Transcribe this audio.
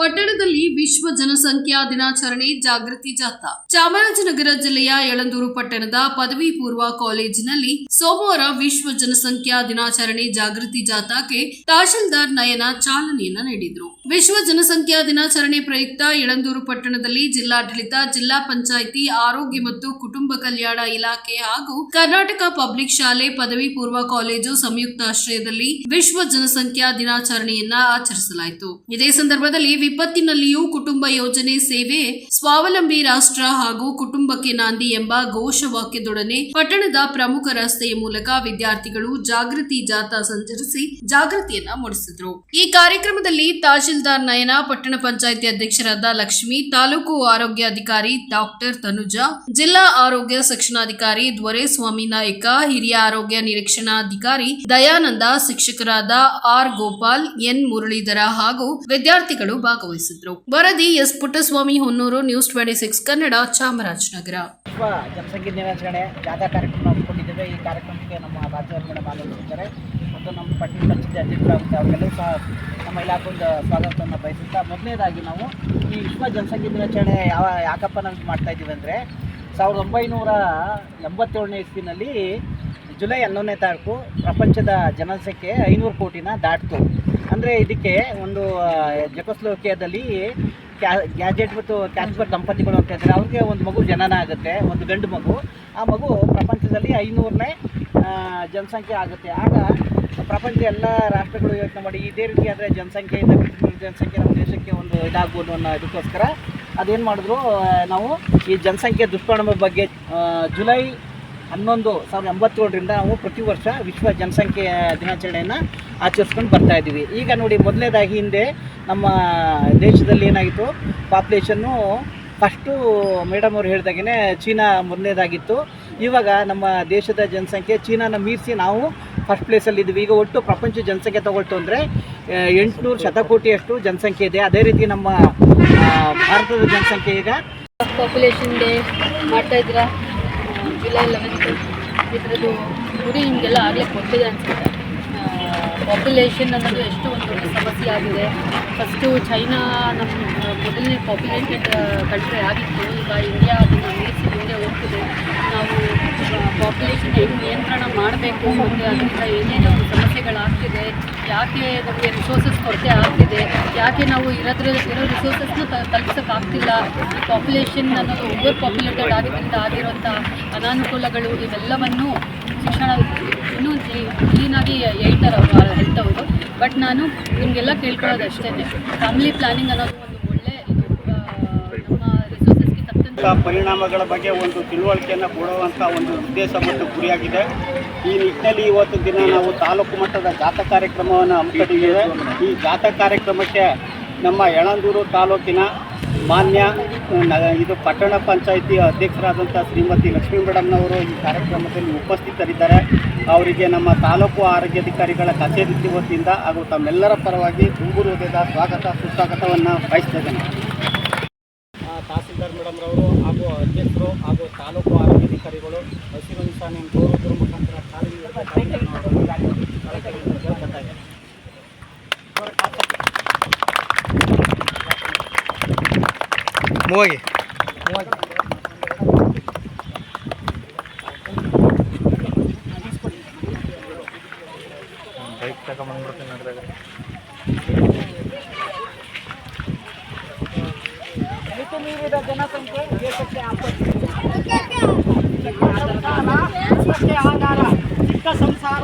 ಪಟ್ಟಣದಲ್ಲಿ ವಿಶ್ವ ಜನಸಂಖ್ಯಾ ದಿನಾಚರಣೆ ಜಾಗೃತಿ ಜಾಥಾ. ಚಾಮರಾಜನಗರ ಜಿಲ್ಲೆಯ ಯಳಂದೂರು ಪಟ್ಟಣದ ಪದವಿ ಪೂರ್ವ ಕಾಲೇಜಿನಲ್ಲಿ ಸೋಮವಾರ ವಿಶ್ವ ಜನಸಂಖ್ಯಾ ದಿನಾಚರಣೆ ಜಾಗೃತಿ ಜಾಥಾಕ್ಕೆ ತಹಶೀಲ್ದಾರ್ ನಯನ ಚಾಲನೆಯನ್ನ ನೀಡಿದರು. ವಿಶ್ವ ಜನಸಂಖ್ಯಾ ದಿನಾಚರಣೆ ಪ್ರಯುಕ್ತ ಯಳಂದೂರು ಪಟ್ಟಣದಲ್ಲಿ ಜಿಲ್ಲಾಡಳಿತ, ಜಿಲ್ಲಾ ಪಂಚಾಯಿತಿ, ಆರೋಗ್ಯ ಮತ್ತು ಕುಟುಂಬ ಕಲ್ಯಾಣ ಇಲಾಖೆ ಹಾಗೂ ಕರ್ನಾಟಕ ಪಬ್ಲಿಕ್ ಶಾಲೆ ಪದವಿ ಪೂರ್ವ ಕಾಲೇಜು ಸಂಯುಕ್ತ ಆಶ್ರಯದಲ್ಲಿ ವಿಶ್ವ ಜನಸಂಖ್ಯಾ ದಿನಾಚರಣೆಯನ್ನ ಆಚರಿಸಲಾಯಿತು. ಇದೇ ಸಂದರ್ಭದಲ್ಲಿ ವಿಪತ್ತಿನಲ್ಲಿಯೂ ಕುಟುಂಬ ಯೋಜನೆ ಸೇವೆ ಸ್ವಾವಲಂಬಿ ರಾಷ್ಟ್ರ ಹಾಗೂ ಕುಟುಂಬಕ್ಕೆ ನಾಂದಿ ಎಂಬ ಘೋಷವಾಕ್ಯದೊಡನೆ ಪಟ್ಟಣದ ಪ್ರಮುಖ ರಸ್ತೆಯ ಮೂಲಕ ವಿದ್ಯಾರ್ಥಿಗಳು ಜಾಗೃತಿ ಜಾಥಾ ಸಂಚರಿಸಿ ಜಾಗೃತಿಯನ್ನ ಮೂಡಿಸಿದ್ರು. ಈ ಕಾರ್ಯಕ್ರಮದಲ್ಲಿ ತಹಶೀಲ್ದಾರ್ ನಯನ, ಪಟ್ಟಣ ಪಂಚಾಯಿತಿ ಅಧ್ಯಕ್ಷರಾದ ಲಕ್ಷ್ಮಿ, ತಾಲೂಕು ಆರೋಗ್ಯಾಧಿಕಾರಿ ಡಾಕ್ಟರ್ ತನುಜಾ, ಜಿಲ್ಲಾ ಆರೋಗ್ಯ ಶಿಕ್ಷಣಾಧಿಕಾರಿ ದೊರೆಸ್ವಾಮಿ ನಾಯಕ, ಹಿರಿಯ ಆರೋಗ್ಯ ನಿರೀಕ್ಷಣಾಧಿಕಾರಿ ದಯಾನಂದ, ಶಿಕ್ಷಕರಾದ ಆರ್ ಗೋಪಾಲ್, ಎನ್ ಮುರಳೀಧರ ಹಾಗೂ ವಿದ್ಯಾರ್ಥಿಗಳು ಭಾಗವಹಿಸಿದ್ರು. ವರದಿ S Puttaswamy Honnur, news twenty six, Kannada Chamarajanagar. ಜನಸಂಖ್ಯೆ ದಿನಾಚರಣೆ ಜಾಥಾ ಕಾರ್ಯಕ್ರಮ ಹಮ್ಮಿಕೊಂಡಿದ್ದೇವೆ. ಈ ಕಾರ್ಯಕ್ರಮಕ್ಕೆ ನಮ್ಮ ರಾಜ್ಯ ಮೇಡಮ್ ಭಾಗವಹಿಸಿದ್ದಾರೆ ಮತ್ತು ನಮ್ಮ ಪಟ್ಟಣ ಪಂಚಾಯತಿ ಅಧ್ಯಕ್ಷರಾಗುತ್ತೆ ಅವರೆಲ್ಲರೂ ಸಹ ನಮ್ಮ ಇಲಾಖೆಯಿಂದ ಸ್ವಾಗತವನ್ನು ಬಯಸುತ್ತಾ ಮೊದಲನೇದಾಗಿ ನಾವು ಈ ವಿಶ್ವ ಜನಸಂಖ್ಯೆ ದಿನಾಚರಣೆ ಯಾವ ಯಾಕಪ್ಪ ನಾವು ಮಾಡ್ತಾ ಇದ್ದೀವಿ ಅಂದರೆ ಸಾವಿರದ ಒಂಬೈನೂರ ಎಂಬತ್ತೇಳನೇ ಇಸ್ವಿನಲ್ಲಿ ಜುಲೈ ಹನ್ನೊಂದನೇ ತಾರೀಕು ಪ್ರಪಂಚದ ಜನಸಂಖ್ಯೆ ಐನೂರು ಕೋಟಿನ ದಾಟಿತು. ಅಂದರೆ ಇದಕ್ಕೆ ಒಂದು ಜಕೋಸ್ಲೋಕಿಯಾದಲ್ಲಿ ಕ್ಯಾ, ಗ್ಯಾಜೆಟ್ ಮತ್ತು ಕ್ಯಾಸ್ಪರ್ ದಂಪತಿಗಳು ಅಂತ ಇದ್ದಾರೆ. ಅವ್ರಿಗೆ ಒಂದು ಮಗು ಜನನ ಆಗುತ್ತೆ, ಒಂದು ಗಂಡು ಮಗು. ಆ ಮಗು ಪ್ರಪಂಚದಲ್ಲಿ ಐನೂರನೇ ಜನಸಂಖ್ಯೆ ಆಗುತ್ತೆ. ಆಗ ಪ್ರಪಂಚದ ಎಲ್ಲ ರಾಷ್ಟ್ರಗಳು ಯೋಚನೆ ಮಾಡಿ, ಇದೇ ರೀತಿ ಆದರೆ ಜನಸಂಖ್ಯೆಯಿಂದ ಜನಸಂಖ್ಯೆ ನಮ್ಮ ದೇಶಕ್ಕೆ ಒಂದು ಇದಾಗ್ಬೋದು ಅನ್ನೋ ಇದಕ್ಕೋಸ್ಕರ ಅದೇನು ಮಾಡಿದ್ರು ನಾವು ಈ ಜನಸಂಖ್ಯೆ ದುಷ್ಪರಿಣಾಮ ಬಗ್ಗೆ ಜುಲೈ ಹನ್ನೊಂದು ಸಾವಿರದ ಎಂಬತ್ತೇಳರಿಂದ ನಾವು ಪ್ರತಿ ವರ್ಷ ವಿಶ್ವ ಜನಸಂಖ್ಯೆ ದಿನಾಚರಣೆಯನ್ನು ಆಚರಿಸ್ಕೊಂಡು ಬರ್ತಾ ಇದ್ದೀವಿ. ಈಗ ನೋಡಿ ಮೊದಲನೇದಾಗಿ ಹಿಂದೆ ನಮ್ಮ ದೇಶದಲ್ಲಿ ಏನಾಗಿತ್ತು? ಪಾಪ್ಯುಲೇಷನ್ನು ಫಸ್ಟು ಮೇಡಮ್ ಅವ್ರು ಹೇಳ್ದಾಗೆ ಚೀನಾ ಮೊದಲನೇದಾಗಿತ್ತು ಇವಾಗ ನಮ್ಮ ದೇಶದ ಜನಸಂಖ್ಯೆ ಚೀನಾನ ಮೀರಿಸಿ ನಾವು ಫಸ್ಟ್ ಪ್ಲೇಸಲ್ಲಿದ್ದೀವಿ ಈಗ ಒಟ್ಟು ಪ್ರಪಂಚ ಜನಸಂಖ್ಯೆ ತಗೊಳ್ತು ಅಂದರೆ ಎಂಟುನೂರು ಶತಕೋಟಿಯಷ್ಟು ಜನಸಂಖ್ಯೆ ಇದೆ. ಅದೇ ರೀತಿ ನಮ್ಮ ಭಾರತದ ಜನಸಂಖ್ಯೆ ಈಗ. ಪಾಪ್ಯುಲೇಷನ್ ಡೇ ಮಾಡ್ತಾ ಜುಲೈ ಲೆವೆಂತ್ ಇದರದ್ದು ಗುರಿ ನಿಮಗೆಲ್ಲ ಆಗಲೇ ಕೊಟ್ಟಿದೆ ಅನಿಸುತ್ತೆ. ಪಾಪ್ಯುಲೇಷನ್ ಅನ್ನೋದು ಎಷ್ಟು ಒಂದು ಸಮಸ್ಯೆ ಆಗಿದೆ ಫಸ್ಟು ಚೈನಾ ನಮ್ಮ ಮೊದಲನೇ ಪಾಪ್ಯುಲೇಟೆಡ್ ಕಂಟ್ರಿ ಆಗಿತ್ತು. ಈಗ ಇಂಡಿಯಾ ಅದನ್ನು ಮೀರಿಸಿ ಮುಂದೆ ಹೋಗ್ತಿದೆ. ನಾವು ಪಾಪ್ಯುಲೇಷನ್ ಹೆಂಗೆ ನಿಯಂತ್ರಣ ಮಾಡಬೇಕು ಮತ್ತು ಅದರಿಂದ ಏನೇನೋ ಸಮಸ್ಯೆಗಳಾಗ್ತಿದೆ. ಯಾಕೆ ನಮಗೆ ರಿಸೋರ್ಸಸ್ ಕೊರತೆ ಆಗ್ತಿದೆ? ಯಾಕೆ ನಾವು ಇರೋದ್ರ ಇರೋ ರಿಸೋರ್ಸಸ್ನ ತಲುಪಿಸೋಕ್ಕಾಗ್ತಿಲ್ಲ ಪಾಪ್ಯುಲೇಷನ್ ಅನ್ನೋದು ಓವರ್ ಪಾಪ್ಯುಲೇಟೆಡ್ ಆಗಿದ್ದರಿಂದ ಆಗಿರುವಂಥ ಅನಾನುಕೂಲಗಳು ಇವೆಲ್ಲವನ್ನು ಶಿಕ್ಷಣ ಇನ್ನೂ ಕ್ಲೀನಾಗಿ ಹೇಳ್ತಾರೆ ಅವರು ಹೆಲ್ತ್ ಅವರು ಬಟ್ ನಾನು ನಿಮಗೆಲ್ಲ ಕೇಳ್ಕೊಳ್ಳೋದು ಅಷ್ಟೇ. ಫ್ಯಾಮಿಲಿ ಪ್ಲಾನಿಂಗ್ ಅನ್ನೋದು ಒಂದು ಒಳ್ಳೆ ಇದು, ಆ ಪರಿಣಾಮಗಳ ಬಗ್ಗೆ ಒಂದು ತಿಳುವಳಿಕೆಯನ್ನು ಕೊಡುವಂಥ ಒಂದು ಉದ್ದೇಶ ಮತ್ತು ಗುರಿಯಾಗಿದೆ. ಈ ನಿಟ್ಟಿನಲ್ಲಿ ಇವತ್ತು ದಿನ ನಾವು ತಾಲೂಕು ಮಟ್ಟದ ಜಾಥಾ ಕಾರ್ಯಕ್ರಮವನ್ನು ಹಮ್ಮಿಕೊಂಡಿದ್ದೇವೆ ಈ ಜಾಥಾ ಕಾರ್ಯಕ್ರಮಕ್ಕೆ ನಮ್ಮ ಯಳಂದೂರು ತಾಲೂಕಿನ ಮಾನ್ಯ ಇದು ಪಟ್ಟಣ ಪಂಚಾಯಿತಿ ಅಧ್ಯಕ್ಷರಾದಂಥ ಶ್ರೀಮತಿ ಲಕ್ಷ್ಮೀ ಮೇಡಮ್ನವರು ಈ ಕಾರ್ಯಕ್ರಮದಲ್ಲಿ ಉಪಸ್ಥಿತರಿದ್ದಾರೆ. ಅವರಿಗೆ ನಮ್ಮ ತಾಲೂಕು ಆರೋಗ್ಯಾಧಿಕಾರಿಗಳ ಕಚೇರಿ ವತಿಯಿಂದ ಹಾಗೂ ತಮ್ಮೆಲ್ಲರ ಪರವಾಗಿ ತುಂಬು ಹೃದಯದ ಸ್ವಾಗತ, ಸುಸ್ವಾಗತವನ್ನು ಬಯಸ್ತಿದ್ದೇನೆ ತಹಸೀಲ್ದಾರ್ ಮೇಡಮ್ರವರು ಹಾಗೂ ಅಧ್ಯಕ್ಷರು ಹಾಗೂ ತಾಲೂಕು ಆರೋಗ್ಯಾಧಿಕಾರಿಗಳು ಹಸಿರು ನಿಶಾನೆ ಮೂವಾಗಿ ಬೈಕ್ ತಗೊಂಬಂದ್ಬಿಡ್ತೀನಿ ಅದ್ರಾಗ ಮಿತಿ ಮೀರಿದ ಜನಸಂಖ್ಯೆ ದೇಶಕ್ಕೆ ಆಪತ್ತು ಚಿಕ್ಕ ಆಧಾರ ಚಿಕ್ಕ ಸಂಸಾರ